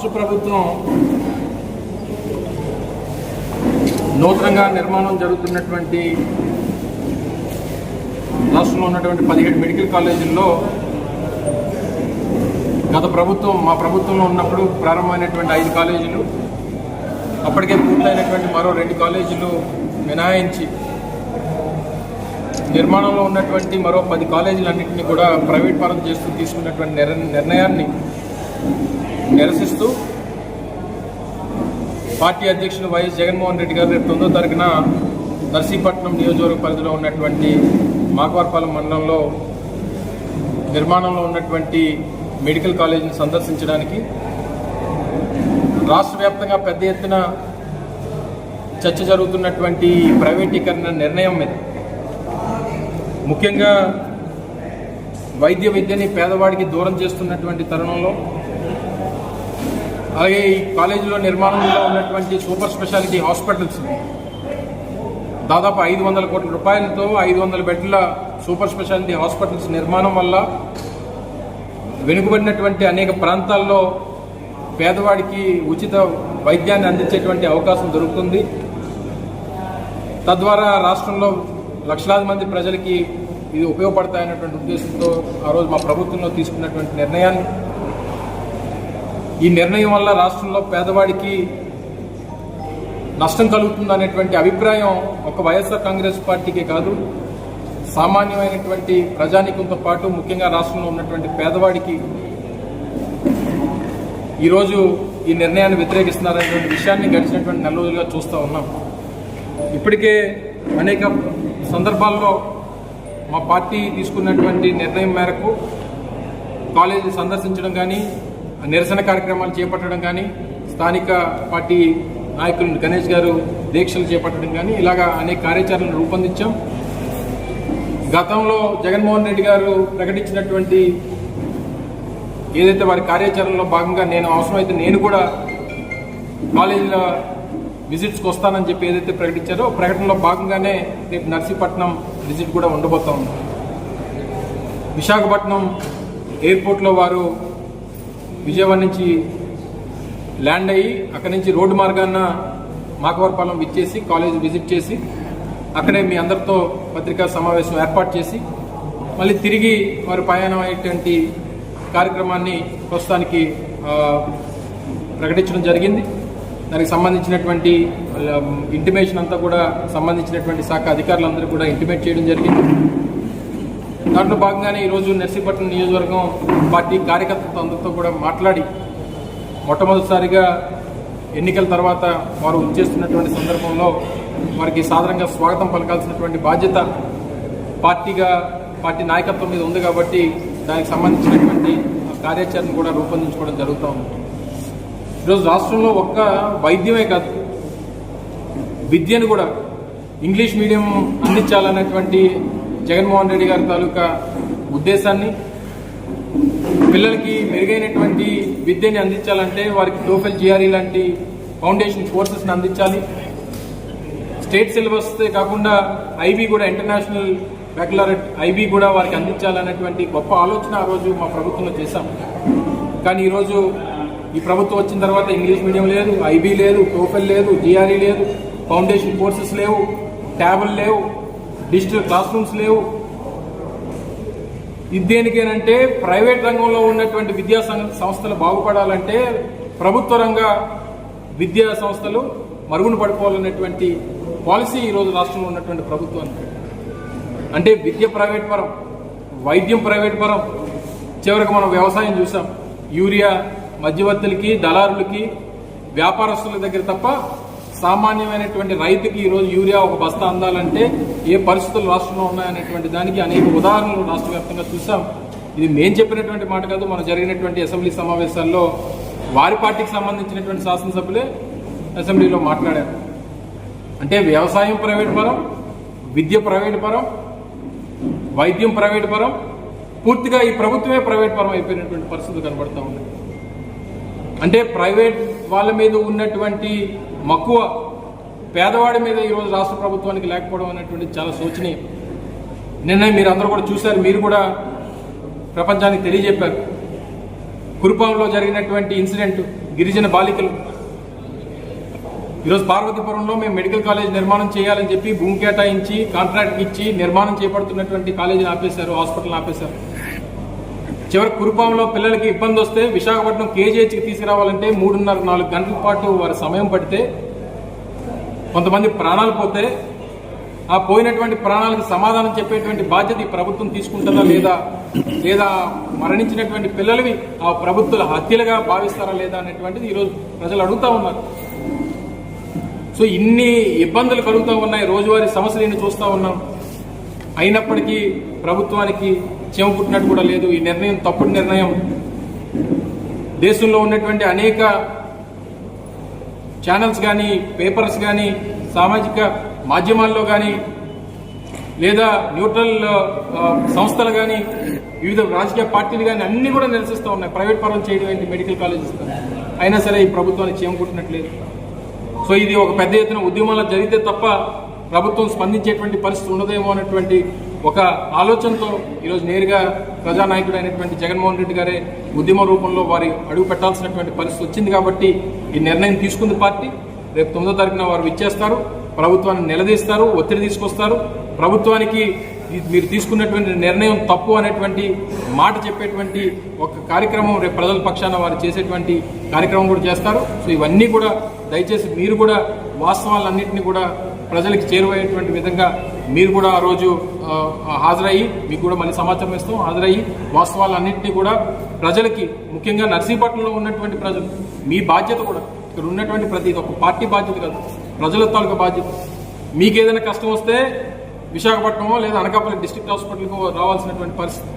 రాష్ట్ర ప్రభుత్వం నూతనంగా నిర్మాణం జరుగుతున్నటువంటి రాష్ట్రంలో ఉన్నటువంటి పదిహేడు మెడికల్ కాలేజీల్లో గత ప్రభుత్వం మా ప్రభుత్వంలో ఉన్నప్పుడు ప్రారంభమైనటువంటి ఐదు కాలేజీలు అప్పటికే పూర్తయినటువంటి మరో రెండు కాలేజీలు మినహాయించి నిర్మాణంలో ఉన్నటువంటి మరో పది కాలేజీలన్నింటినీ కూడా ప్రైవేట్ పరం చేస్తూ తీసుకున్నటువంటి నిర్ణయాన్ని నిరసిస్తూ పార్టీ అధ్యక్షులు వైఎస్ జగన్మోహన్ రెడ్డి గారు రేపు తొమ్మిదో తారీఖున నర్సీపట్నం నియోజకవర్గ పరిధిలో ఉన్నటువంటి మాకవరపాలెం మండలంలో నిర్మాణంలో ఉన్నటువంటి మెడికల్ కాలేజీని సందర్శించడానికి రాష్ట్ర వ్యాప్తంగా పెద్ద ఎత్తున చర్చ జరుగుతున్నటువంటి ప్రైవేటీకరణ నిర్ణయం మీద. ముఖ్యంగా వైద్య విద్యని పేదవాడికి దూరం చేస్తున్నటువంటి తరుణంలో అలాగే ఈ కాలేజీలో నిర్మాణంలో ఉన్నటువంటి సూపర్ స్పెషాలిటీ హాస్పిటల్స్. దాదాపు ఐదు వందల కోట్ల రూపాయలతో ఐదు వందల బెడ్ల సూపర్ స్పెషాలిటీ హాస్పిటల్స్ నిర్మాణం వల్ల వెనుకబడినటువంటి అనేక ప్రాంతాల్లో పేదవాడికి ఉచిత వైద్యాన్ని అందించేటువంటి అవకాశం దొరుకుతుంది. తద్వారా రాష్ట్రంలో లక్షలాది మంది ప్రజలకి ఇది ఉపయోగపడతాయన్నటువంటి ఉద్దేశంతో ఆ రోజు మా ప్రభుత్వంలో తీసుకున్నటువంటి నిర్ణయాన్ని ఈ నిర్ణయం వల్ల రాష్ట్రంలో పేదవాడికి నష్టం కలుగుతుంది అనేటువంటి అభిప్రాయం ఒక వైఎస్ఆర్ కాంగ్రెస్ పార్టీకే కాదు. సామాన్యమైనటువంటి ప్రజానీకంతో పాటు ముఖ్యంగా రాష్ట్రంలో ఉన్నటువంటి పేదవాడికి ఈరోజు ఈ నిర్ణయాన్ని వ్యతిరేకిస్తున్నారనేటువంటి విషయాన్ని గడిచినటువంటి నెల రోజులుగా చూస్తూ ఉన్నాం. ఇప్పటికే అనేక సందర్భాల్లో మా పార్టీ తీసుకున్నటువంటి నిర్ణయం మేరకు కాలేజీ సందర్శించడం కానీ నిరసన కార్యక్రమాలు చేపట్టడం కానీ స్థానిక పార్టీ నాయకులు గణేష్ గారు దీక్షలు చేపట్టడం కానీ ఇలాగా అనేక కార్యాచరణలు రూపొందించాం. గతంలో జగన్మోహన్ రెడ్డి గారు ప్రకటించినటువంటి ఏదైతే వారి కార్యాచరణలో భాగంగా నేను అవసరమైతే నేను కూడా కాలేజీలో విజిట్స్కి వస్తానని చెప్పి ఏదైతే ప్రకటించారో ప్రకటనలో భాగంగానే రేపు నర్సీపట్నం విజిట్ కూడా ఉండబోతా ఉంది. విశాఖపట్నం ఎయిర్పోర్ట్లో వారు విజయవాడ నుంచి ల్యాండ్ అయ్యి అక్కడి నుంచి రోడ్డు మార్గాన మాకవరపాలెం విచ్చేసి కాలేజ్ విజిట్ చేసి అక్కడే మీ అందరితో పత్రికా సమావేశం ఏర్పాటు చేసి మళ్ళీ తిరిగి వారి ప్రయాణం అయ్యేటువంటి కార్యక్రమాన్ని ప్రస్తుతానికి ప్రకటించడం జరిగింది. దానికి సంబంధించినటువంటి ఇంటిమేషన్ అంతా కూడా సంబంధించినటువంటి శాఖ అధికారులందరూ కూడా ఇంటిమేట్ చేయడం జరిగింది. దాంట్లో భాగంగానే ఈరోజు నర్సీపట్నం నియోజకవర్గం పార్టీ కార్యకర్తలతో అందరితో కూడా మాట్లాడి మొట్టమొదటిసారిగా ఎన్నికల తర్వాత వారు చేస్తున్నటువంటి సందర్భంలో వారికి సాధారణంగా స్వాగతం పలకాల్సినటువంటి బాధ్యత పార్టీగా పార్టీ నాయకత్వం మీద ఉంది కాబట్టి దానికి సంబంధించినటువంటి కార్యాచరణ కూడా రూపొందించుకోవడం జరుగుతూ ఉంది. ఈరోజు రాష్ట్రంలో ఒక్క వైద్యమే కాదు విద్యను కూడా ఇంగ్లీష్ మీడియం అందించాలన్నటువంటి జగన్మోహన్ రెడ్డి గారి తాలూకా ఉద్దేశాన్ని పిల్లలకి మెరుగైనటువంటి విద్యని అందించాలంటే వారికి టోఫెల్ జిఆర్ఈ లాంటి ఫౌండేషన్ కోర్సెస్ని అందించాలి. స్టేట్ సిలబస్ కాకుండా ఐబీ కూడా ఇంటర్నేషనల్ బ్యాక్లరేట్ ఐబీ కూడా వారికి అందించాలన్నటువంటి గొప్ప ఆలోచన ఆ రోజు మా ప్రభుత్వంలో చేశాం. కానీ ఈరోజు ఈ ప్రభుత్వం వచ్చిన తర్వాత ఇంగ్లీష్ మీడియం లేదు ఐబీ లేదు టోఫెల్ లేదు జిఆర్ఈ లేదు ఫౌండేషన్ కోర్సెస్ లేవు ట్యాబులు లేవు. డిజిటల్ క్లాస్ రూమ్స్ లేవు. ఇది దేనికేనంటే ప్రైవేట్ రంగంలో ఉన్నటువంటి విద్యా సం- సంస్థలు బాగుపడాలంటే ప్రభుత్వ రంగ విద్యా సంస్థలు మరుగున పడిపోవాలనేటువంటి పాలసీ ఈరోజు రాష్ట్రంలో ఉన్నటువంటి ప్రభుత్వానికి. అంటే విద్య ప్రైవేట్ పరం వైద్యం ప్రైవేట్ పరం. చివరికి మనం వ్యవసాయం చూసాం. యూరియా మధ్యవర్తులకి దళారులకి వ్యాపారస్తుల దగ్గర తప్ప సామాన్యమైనటువంటి రైతుకి ఈరోజు యూరియా ఒక బస్తా అందాలంటే ఏ పరిస్థితులు రాష్ట్రంలో ఉన్నాయనేటువంటి దానికి అనేక ఉదాహరణలు రాష్ట్ర వ్యాప్తంగా చూసాం ఇది మేము చెప్పినటువంటి మాట కాదు మనం జరిగినటువంటి అసెంబ్లీ సమావేశాల్లో వారి పార్టీకి సంబంధించినటువంటి శాసనసభ్యులే అసెంబ్లీలో మాట్లాడారు. అంటే వ్యవసాయం ప్రైవేట్ పరం విద్య ప్రైవేట్ పరం వైద్యం ప్రైవేట్ పరం పూర్తిగా ఈ ప్రభుత్వమే ప్రైవేట్ పరం అయిపోయినటువంటి పరిస్థితులు కనబడతా ఉన్నాయి. అంటే ప్రైవేట్ వాళ్ళ మీద ఉన్నటువంటి మక్కువ పేదవాడి మీద ఈరోజు రాష్ట్ర ప్రభుత్వానికి లేకపోవడం అనేటువంటి చాలా శోచనీయం. నిన్న మీరు అందరూ కూడా చూశారు మీరు కూడా ప్రపంచానికి తెలియజెప్పారు. కురుపాంలో జరిగినటువంటి ఇన్సిడెంట్ గిరిజన బాలికలు. ఈరోజు పార్వతీపురంలో మేము మెడికల్ కాలేజ్ నిర్మాణం చేయాలని చెప్పి భూమి కేటాయించి కాంట్రాక్ట్ ఇచ్చి నిర్మాణం చేపడుతున్నటువంటి కాలేజీని ఆపేశారు హాస్పిటల్ని ఆపేశారు. చివరి కురుపాంలో పిల్లలకి ఇబ్బంది వస్తే విశాఖపట్నం కేజీహెచ్కి తీసుకురావాలంటే మూడున్నర నాలుగు గంటల పాటు వారి సమయం పడితే కొంతమంది ప్రాణాలు పోతే ఆ పోయినటువంటి ప్రాణాలకు సమాధానం చెప్పేటువంటి బాధ్యత ఈ ప్రభుత్వం తీసుకుంటుందా లేదా లేదా మరణించినటువంటి పిల్లలవి ఆ ప్రభుత్వాల హత్యలుగా భావిస్తారా లేదా అనేటువంటిది ఈరోజు ప్రజలు అడుగుతా ఉన్నారు. సో ఇన్ని ఇబ్బందులు కలుగుతూ ఉన్నాయి. రోజువారీ సమస్యలు ఇన్ని చూస్తూ ఉన్నాం అయినప్పటికీ ప్రభుత్వానికి చెమ పుట్టినట్టు కూడా లేదు. ఈ నిర్ణయం తప్పుడు నిర్ణయం. దేశంలో ఉన్నటువంటి అనేక ఛానల్స్ కానీ పేపర్స్ కానీ సామాజిక మాధ్యమాల్లో కానీ లేదా న్యూట్రల్ సంస్థలు కానీ వివిధ రాజకీయ పార్టీలు కానీ అన్ని కూడా నిరసిస్తూ ఉన్నాయి. ప్రైవేట్ పరం చేయడం ఏంటి? మెడికల్ కాలేజెస్ అయినా సరే ఈ ప్రభుత్వాన్ని చేమ పుట్టినట్లేదు సో ఇది ఒక పెద్ద ఎత్తున ఉద్యమాలు జరిగితే తప్ప ప్రభుత్వం స్పందించేటువంటి పరిస్థితి ఉండదేమో అన్నటువంటి ఒక ఆలోచనతో ఈరోజు నేరుగా ప్రజానాయకుడు అయినటువంటి జగన్మోహన్ రెడ్డి గారే ఉద్యమ రూపంలో వారి అడుగు పెట్టాల్సినటువంటి పరిస్థితి వచ్చింది కాబట్టి ఈ నిర్ణయం తీసుకుంది పార్టీ. రేపు తొమ్మిదో తారీఖున వారు ఇచ్చేస్తారు ప్రభుత్వాన్ని నిలదీస్తారు ఒత్తిడి తీసుకొస్తారు. ప్రభుత్వానికి మీరు తీసుకున్నటువంటి నిర్ణయం తప్పు అనేటువంటి మాట చెప్పేటువంటి ఒక కార్యక్రమం రేపు ప్రజల పక్షాన వారు చేసేటువంటి కార్యక్రమం కూడా చేస్తారు. సో ఇవన్నీ కూడా దయచేసి మీరు కూడా వాస్తవాలన్నింటినీ కూడా ప్రజలకు చేరువయ్యేటువంటి విధంగా మీరు కూడా ఆ రోజు హాజరయ్యి మీకు కూడా మళ్ళీ సమాచారం ఇస్తాం హాజరయ్యి వాస్తవాలన్నింటినీ కూడా ప్రజలకి ముఖ్యంగా నర్సీపట్నంలో ఉన్నటువంటి ప్రజలు మీ బాధ్యత కూడా ఇక్కడ ఉన్నటువంటి ప్రతి ఒక పార్టీ బాధ్యత కాదు ప్రజల తాలూకా బాధ్యత. మీకు ఏదైనా కష్టం వస్తే విశాఖపట్నమో లేదా అనకాపల్లి డిస్ట్రిక్ట్ హాస్పిటల్కో రావాల్సినటువంటి పరిస్థితి.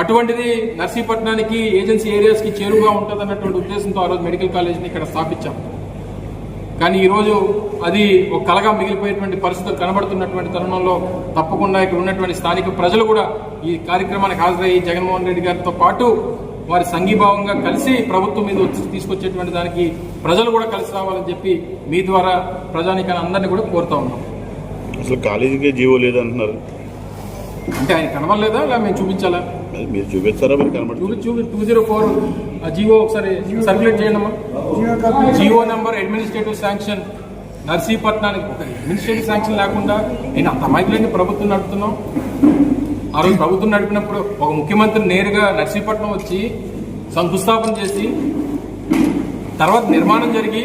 అటువంటిది నర్సీపట్నానికి ఏజెన్సీ ఏరియాస్కి చేరువుగా ఉంటుందన్నటువంటి ఉద్దేశంతో ఆ రోజు మెడికల్ కాలేజీని ఇక్కడ స్థాపించాం. కానీ ఈరోజు అది ఒక కలగా మిగిలిపోయేటువంటి పరిస్థితులు కనబడుతున్నటువంటి తరుణంలో తప్పకుండా ఇక్కడ ఉన్నటువంటి స్థానిక ప్రజలు కూడా ఈ కార్యక్రమానికి హాజరయ్యి జగన్మోహన్ రెడ్డి గారితో పాటు వారి సంఘీభావంగా కలిసి ప్రభుత్వం మీద వచ్చి తీసుకొచ్చేటువంటి దానికి ప్రజలు కూడా కలిసి రావాలని చెప్పి మీ ద్వారా ప్రజానికాన్ని అందరినీ కూడా కోరుతా ఉన్నాం. అసలు కాలేజీకే జీవో లేదంటున్నారు. అంటే ఆయన కనబడలేదా? ఇలా మేము చూపించాలా? మీరు చూపిస్తారా మరి కనబడి చూపి చూపి టూ జీరో ఫోర్. జియో ఒకసారి సర్క్యులేట్ చేయండి అమ్మా. జియో నెంబర్ అడ్మినిస్ట్రేటివ్ శాంక్షన్ నర్సీపట్నానికి. ఒక అడ్మినిస్ట్రేటివ్ శాంక్షన్ లేకుండా నేను అంత మైకులన్నీ ప్రభుత్వం నడుపుతున్నాం. ఆ రోజు ప్రభుత్వం నడిపినప్పుడు ఒక ముఖ్యమంత్రి నేరుగా నర్సీపట్నం వచ్చి శంకుస్థాపన చేసి తర్వాత నిర్మాణం జరిగి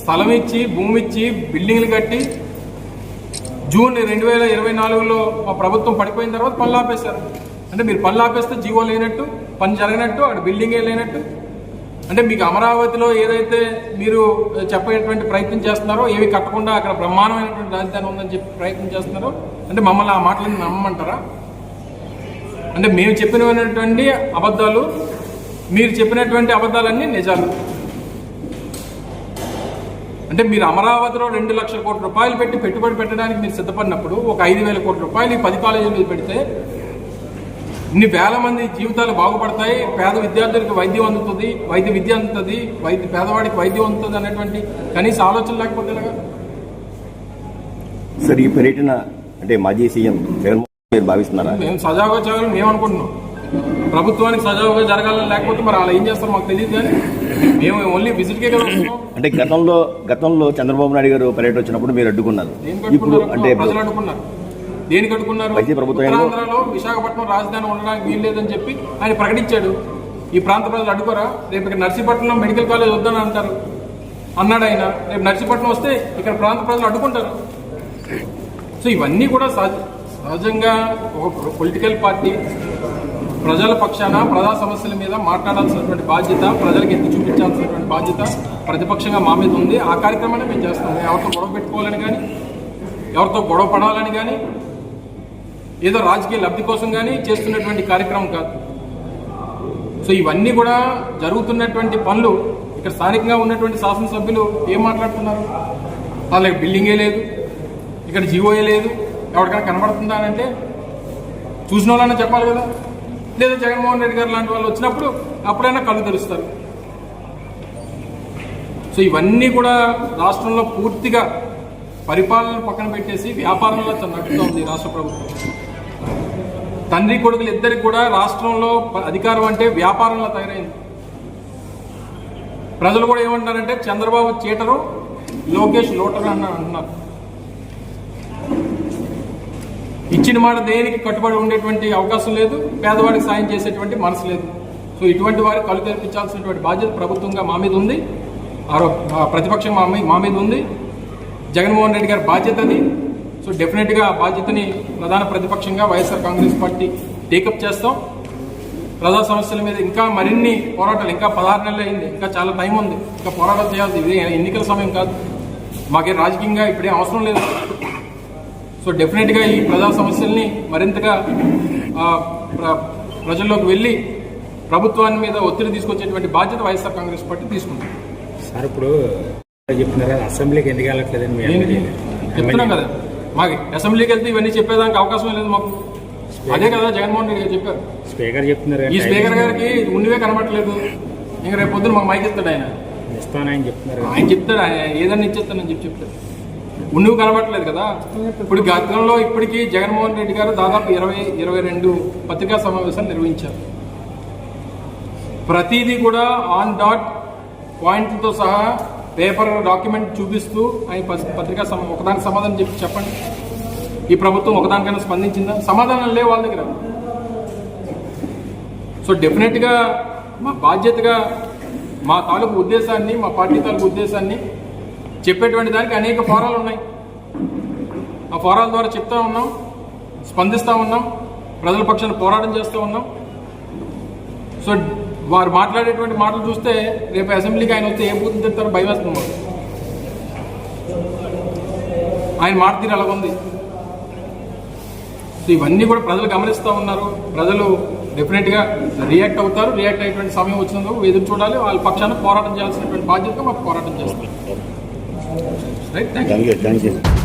స్థలం ఇచ్చి భూమి ఇచ్చి బిల్డింగ్లు కట్టి జూన్ రెండు వేల ఇరవై నాలుగులో మా ప్రభుత్వం పడిపోయిన తర్వాత పనులు ఆపేశారు. అంటే మీరు పనులు ఆపేస్తే జీవో లేనట్టు పని జరగనట్టు అక్కడ బిల్డింగే లేనట్టు. అంటే మీకు అమరావతిలో ఏదైతే మీరు చెప్పేటువంటి ప్రయత్నం చేస్తున్నారో ఏవి కట్టకుండా అక్కడ బ్రహ్మాండమైనటువంటి రాజధాని ఉందని చెప్పి ప్రయత్నం చేస్తున్నారో అంటే మమ్మల్ని ఆ మాటలను నమ్మంటారా? అంటే మేము చెప్పినటువంటి అబద్ధాలు మీరు చెప్పినటువంటి అబద్ధాలన్నీ నిజాలు. అంటే మీరు అమరావతిలో రెండు లక్షల కోట్ల రూపాయలు పెట్టి పెట్టుబడి పెట్టడానికి మీరు సిద్ధపడినప్పుడు ఒక ఐదు వేల కోట్ల రూపాయలు ఈ పది కాలేజీల పెడితే ఇన్ని వేల మంది జీవితాలు బాగుపడతాయి పేద విద్యార్థులకు వైద్యం అందుతుంది వైద్య విద్య అందుతుంది వైద్య పేదవాడికి వైద్యం అందుతుంది అనేటువంటి కనీస ఆలోచన లేకపోతే ఎలాగా? సార్ ఈ పర్యటన అంటే మాజీ సీఎం జగన్మోహన్ మీరు భావిస్తున్నారా? మేము సజావుగా చేయాలని మేము అనుకుంటున్నాం ప్రభుత్వానికి సజావుగా జరగాలని లేకపోతే మరి అలా ఏం చేస్తారో మాకు తెలియదు కానీ మేము ఓన్లీ విజిట్కే కదా అంటే గతంలో గతంలో చంద్రబాబు నాయుడు గారు పర్యటన వచ్చినప్పుడు మీరు అడ్డుకున్నారు. ఇప్పుడు అంటే ప్రజలు అడ్డుకున్నారు దేనికి అడ్డుకున్నారు ఉత్తరాంధ్రలో విశాఖపట్నం రాజధాని ఉండడానికి వీల్లేదని చెప్పి ఆయన ప్రకటించాడు. ఈ ప్రాంత ప్రజలు అడ్డుకోరా? రేపు ఇక్కడ నర్సీపట్నంలో మెడికల్ కాలేజ్ వద్దని అంటారు. అన్నాడు ఆయన. రేపు నర్సీపట్నం వస్తే ఇక్కడ ప్రాంత ప్రజలు అడ్డుకుంటారు. సో ఇవన్నీ కూడా సహజ సహజంగా ఒక పొలిటికల్ పార్టీ ప్రజల పక్షాన ప్రజా సమస్యల మీద మాట్లాడాల్సినటువంటి బాధ్యత ప్రజలకు ఎత్తి చూపించాల్సినటువంటి బాధ్యత ప్రతిపక్షంగా మా మీద ఉంది. ఆ కార్యక్రమాన్ని మేము చేస్తాం. ఎవరితో గొడవ పెట్టుకోవాలని కానీ ఎవరితో గొడవ పడాలని కానీ ఏదో రాజకీయ లబ్ధి కోసం కానీ చేస్తున్నటువంటి కార్యక్రమం కాదు. సో ఇవన్నీ కూడా జరుగుతున్నటువంటి పనులు ఇక్కడ స్థానికంగా ఉన్నటువంటి శాసనసభ్యులు ఏం మాట్లాడుతున్నారు? వాళ్ళకి బిల్డింగే లేదు ఇక్కడ జీవోయే లేదు ఎవరికైనా కనబడుతుందా అని అంటే చూసిన వాళ్ళైనా చెప్పాలి కదా. లేదా జగన్మోహన్ రెడ్డి గారు లాంటి వాళ్ళు వచ్చినప్పుడు అప్పుడైనా కళ్ళు తెరుస్తారు. సో ఇవన్నీ కూడా రాష్ట్రంలో పూర్తిగా పరిపాలన పక్కన పెట్టేసి వ్యాపారంలో నడుపుతూ ఉంది రాష్ట్ర ప్రభుత్వం. తండ్రి కొడుకులు ఇద్దరికి కూడా రాష్ట్రంలో ప- అధికారం అంటే వ్యాపారంలో తయారైంది. ప్రజలు కూడా ఏమంటారంటే చంద్రబాబు చీటరు లోకేష్ లోటరు అన్నారు అంటున్నారు. ఇచ్చిన మాట దేనికి కట్టుబడి ఉండేటువంటి అవకాశం లేదు పేదవాడికి సాయం చేసేటువంటి మనసు లేదు. సో ఇటువంటి వారికి కళ్ళు తెరిపించాల్సినటువంటి బాధ్యత ప్రభుత్వంగా మా మీద ఉంది. ఆరో ప్రతిపక్షం మా మీ- మా మీద ఉంది. జగన్మోహన్ రెడ్డి గారి బాధ్యత అది. సో డెఫినెట్గా ఆ బాధ్యతని ప్రధాన ప్రతిపక్షంగా వైఎస్ఆర్ కాంగ్రెస్ పార్టీ టేకప్ చేస్తాం. ప్రజా సమస్యల మీద ఇంకా మరిన్ని పోరాటాలు ఇంకా పదహారు నెలలు అయింది ఇంకా చాలా టైం ఉంది. ఇంకా పోరాటాలు చేయాల్సి ఇది ఎన్నికల సమయం కాదు. మాకేం రాజకీయంగా ఇప్పుడే అవసరం లేదు. సో డెఫినెట్గా ఈ ప్రజా సమస్యల్ని మరింతగా ప్రజల్లోకి వెళ్ళి ప్రభుత్వాన్ని మీద ఒత్తిడి తీసుకొచ్చేటువంటి బాధ్యత వైఎస్ఆర్ కాంగ్రెస్ పార్టీ తీసుకుంటుంది సార్ ఇప్పుడు చెప్తున్నారు అసెంబ్లీకి ఎందుకు వెళ్ళట్లేదని. చెప్తున్నాం కదా. మాకు అసెంబ్లీకి వెళ్తే ఇవన్నీ చెప్పేదానికి అవకాశం లేదు మాకు. అదే కదా జగన్మోహన్ రెడ్డి గారు చెప్పారు. స్పీకర్ చెప్తున్నారు ఈ స్పీకర్ గారికి ఉండివే కనబడట్లేదు. ఇంకా రేపు పొద్దున మాకు మైక్ ఇస్తాడు ఆయన. ఇస్తానని చెప్తున్నారు. ఆయన చెప్తాడు ఆయన ఏదన్నా ఇచ్చేస్తానని చెప్పి చెప్తాడు. నువ్వు కనబడట్లేదు కదా? ఇప్పుడు గతంలో ఇప్పటికీ జగన్మోహన్ రెడ్డి గారు దాదాపు ఇరవై ఇరవై రెండు పత్రికా సమావేశాలు నిర్వహించారు. ప్రతిదీ కూడా ఆన్ డాట్ పాయింట్లతో సహా పేపర్ డాక్యుమెంట్ చూపిస్తూ ఆయన ప- పత్రికా సమా ఒకదానికి సమాధానం చెప్పి చెప్పండి. ఈ ప్రభుత్వం ఒకదానికైనా స్పందించిందా? సమాధానం లేవు వాళ్ళ దగ్గర. సో డెఫినెట్గా మా బాధ్యతగా మా తాలూకు ఉద్దేశాన్ని మా పార్టీ తాలూకు ఉద్దేశాన్ని చెప్పేటువంటి దానికి అనేక ఫోరాలు ఉన్నాయి. ఆ ఫోరాల ద్వారా చెప్తా ఉన్నాం స్పందిస్తూ ఉన్నాం ప్రజల పక్షాన్ని పోరాటం చేస్తూ ఉన్నాం. సో వారు మాట్లాడేటువంటి మాటలు చూస్తే రేపు అసెంబ్లీకి ఆయన వస్తే ఏ బూతులు తిడతారో భయం వేస్తుంది ఆయన మాట తీరు అలాగుంది సో ఇవన్నీ కూడా ప్రజలు గమనిస్తూ ఉన్నారు. ప్రజలు డెఫినెట్గా రియాక్ట్ అవుతారు. రియాక్ట్ అయ్యేటువంటి సమయం వచ్చినందుకు ఎదురు చూడాలి. వాళ్ళ పక్షాన పోరాటం చేయాల్సినటువంటి బాధ్యత మాకు పోరాటం చేస్తారు. 等一等，将。